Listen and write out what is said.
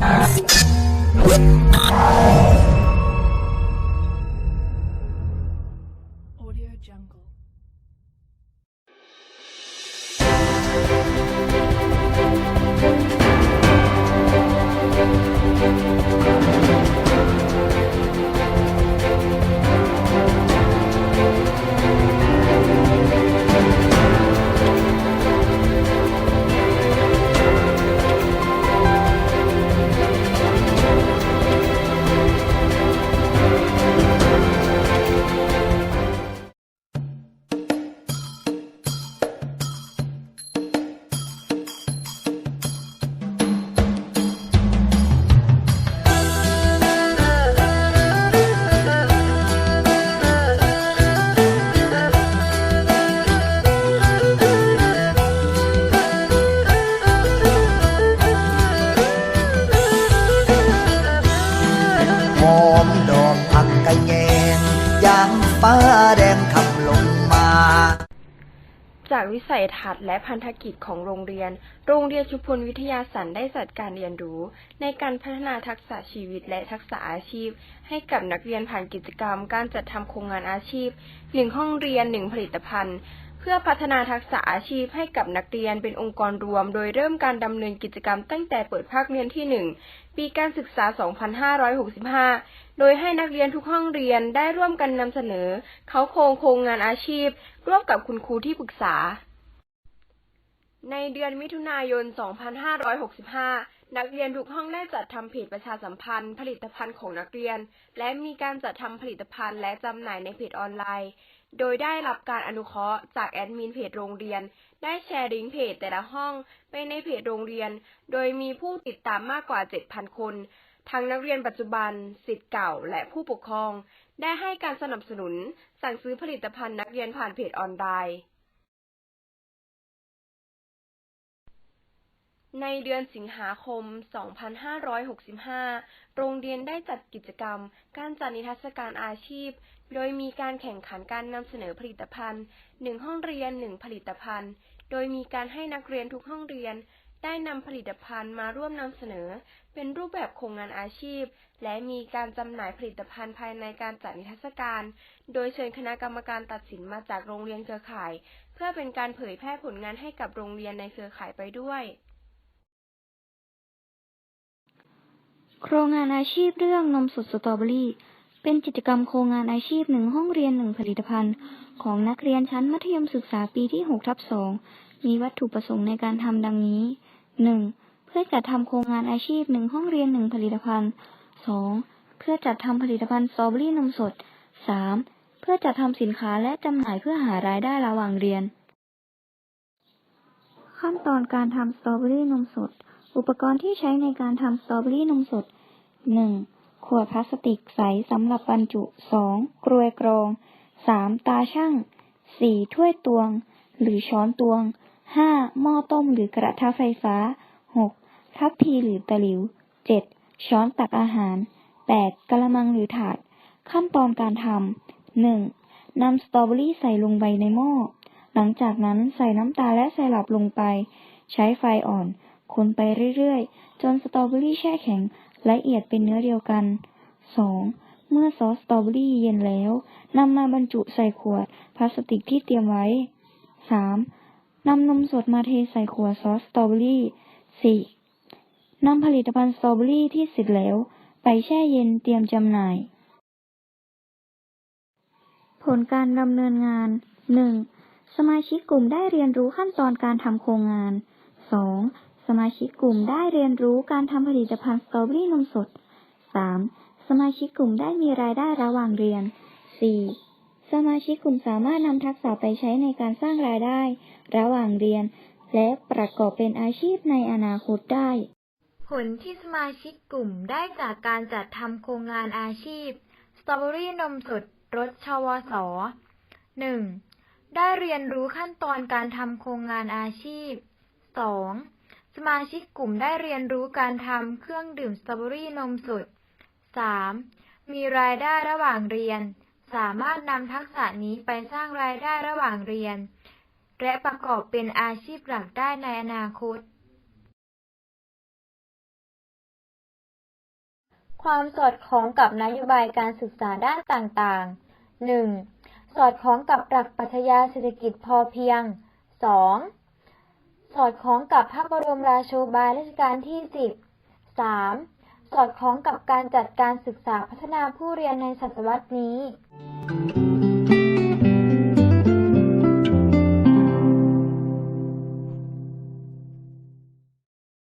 Thank แดงคำลงมา จากวิสัยทัศน์และพันธกิจของโรงเรียน โรงเรียนชุมพลวิทยาสันได้จัดการเรียนรู้ ในการพัฒนาทักษะชีวิตและทักษะอาชีพ ให้กับนักเรียนผ่านกิจกรรม การจัดทำโครงงานอาชีพหนึ่งห้องเรียนหนึ่งผลิตภัณฑ์ เพื่อพัฒนาทักษะอาชีพให้กับนักเรียนเป็นองค์กรรวม โดยเริ่มการดำเนินกิจกรรมตั้งแต่เปิดภาคเรียนที่ 1 ปีการศึกษา 2565 โดยให้นักเรียนทุกห้องเรียนได้ร่วมกันนำเสนอ เขาโครงโครงงานอาชีพ ร่วมกับคุณครูที่ปรึกษา ในเดือนมิถุนายน 2565นักเรียนทุกห้องได้จัดทำเพจประชาสัมพันธ์ ผลิตภัณฑ์ของนักเรียน และมีการจัดทำผลิตภัณฑ์และจำหน่ายในเพจออนไลน์ โดยได้รับการอนุเคราะห์จากแอดมินเพจโรงเรียน ได้แชร์ลิงก์เพจแต่ละห้องไปในเพจโรงเรียน โดยมีผู้ติดตามมากกว่า 7,000 คน ทั้งนักเรียนปัจจุบัน สิทธิ์เก่า และผู้ปกครอง ได้ให้การสนับสนุน สั่งซื้อผลิตภัณฑ์นักเรียนผ่านเพจออนไลน์ ในเดือนสิงหาคม 2565 โรงเรียนได้จัดกิจกรรม การจัดนิทรรศการอาชีพ โดยมีการแข่งขันการนำเสนอผลิตภัณฑ์1ห้องเรียน1ผลิตภัณฑ์ โดยมีการให้นักเรียนทุกห้องเรียน ได้นำผลิตภัณฑ์มาร่วมนำเสนอ เป็นรูปแบบโครงงานอาชีพ และมีการจำหน่ายผลิตภัณฑ์ภายในการจัดนิทรรศการ โดยเชิญคณะกรรมการตัดสินมาจากโรงเรียนเครือข่าย เพื่อเป็นการเผยแพร่ผลงานให้กับโรงเรียนในเครือข่ายไปด้วย โครงงานอาชีพเรื่องนมสดสตรอเบอรี่ เป็นกิจกรรมโครงงานอาชีพหนึ่งห้องเรียนหนึ่งผลิตภัณฑ์ ของนักเรียนชั้นมัธยมศึกษาปีที่6ทับ2มีวัตถุประสงค์ในการทำดังนี้ 1. เพื่อจัดทำโครงงานอาชีพหนึ่งห้องเรียนหนึ่งผลิตภัณฑ์ 2. เพื่อจัดทำผลิตภัณฑ์สตรอเบอรี่นมสด 3. เพื่อจัดทำสินค้าและจำหน่ายเพื่อหารายได้ระหว่างเรียน ขั้นตอนการทำสตรอเบอรี่นมสด อุปกรณ์ที่ใช้ในการทำสตรอเบอรี่นมสด 1. ขวดพลาสติกใสสำหรับบรรจุ 2. กรวยกรอง 3. ตาช่าง 4. ถ้วยตวง หรือช้อนตวง 5. หม้อต้มหรือกระทะไฟฟ้า 6. ทัพพีหรือตะหลิว 7. ช้อนตักอาหาร 8. กระมังหรือถาด ขั้นตอนการทำ 1. นำสตรอเบอรี่ใส่ลงไปในหม้อ หลังจากนั้นใส่น้ำตาลและไซรัปลงไป ใช้ไฟอ่อน คนไปเรื่อยๆ จนสตรอเบอรี่แช่แข็งละเอียดเป็นเนื้อเดียวกัน 2. เมื่อซอสสตรอเบอรี่เย็นแล้วนำมาบรรจุใส่ขวดพลาสติกที่เตรียมไว้ 3. นำนมสดมาเทใส่ขวดซอสสตรอเบอรี่ 4. นำผลิตภัณฑ์สตรอเบอรี่ที่เสร็จแล้ว ไปแช่เย็นเตรียมจำหน่าย ผลการดำเนินงาน 1. สมาชิกกลุ่มได้เรียนรู้ขั้นตอนการทำโครงงาน 2. สมาชิกกลุ่มได้เรียนรู้การทำผลิตภัณฑ์สตรอเบอรี่นมสด 3. สมาชิกกลุ่มได้มีรายได้ระหว่างเรียน 4. สมาชิกกลุ่มสามารถนำทักษะไปใช้ในการสร้างรายได้ ระหว่างเรียน และประกอบเป็นอาชีพในอนาคตได้ ผลที่สมาชิกกลุ่มได้จากการจัดทำโครงงานอาชีพสตรอเบอรี่นมสดรสชวส 1. ได้เรียนรู้ขั้นตอนการทำโครงงานอาชีพ 2. สมาชิกกลุ่มได้เรียนรู้การทำเครื่องดื่มสตรอเบอรี่นมสด 3. มีรายได้ระหว่างเรียน สามารถนำทักษะนี้ไปสร้างรายได้ระหว่างเรียน และประกอบเป็นอาชีพหลักได้ในอนาคต ความสอดคล้องกับนโยบายการศึกษาด้านต่างๆ 1. สอดคล้องกับหลักปรัชญาเศรษฐกิจพอเพียง 2. สอดคล้องกับพระบรมราโชบายรัชกาลที่ 10 3. สอดคล้องกับการจัดการศึกษาพัฒนาผู้เรียนในศตวรรษนี้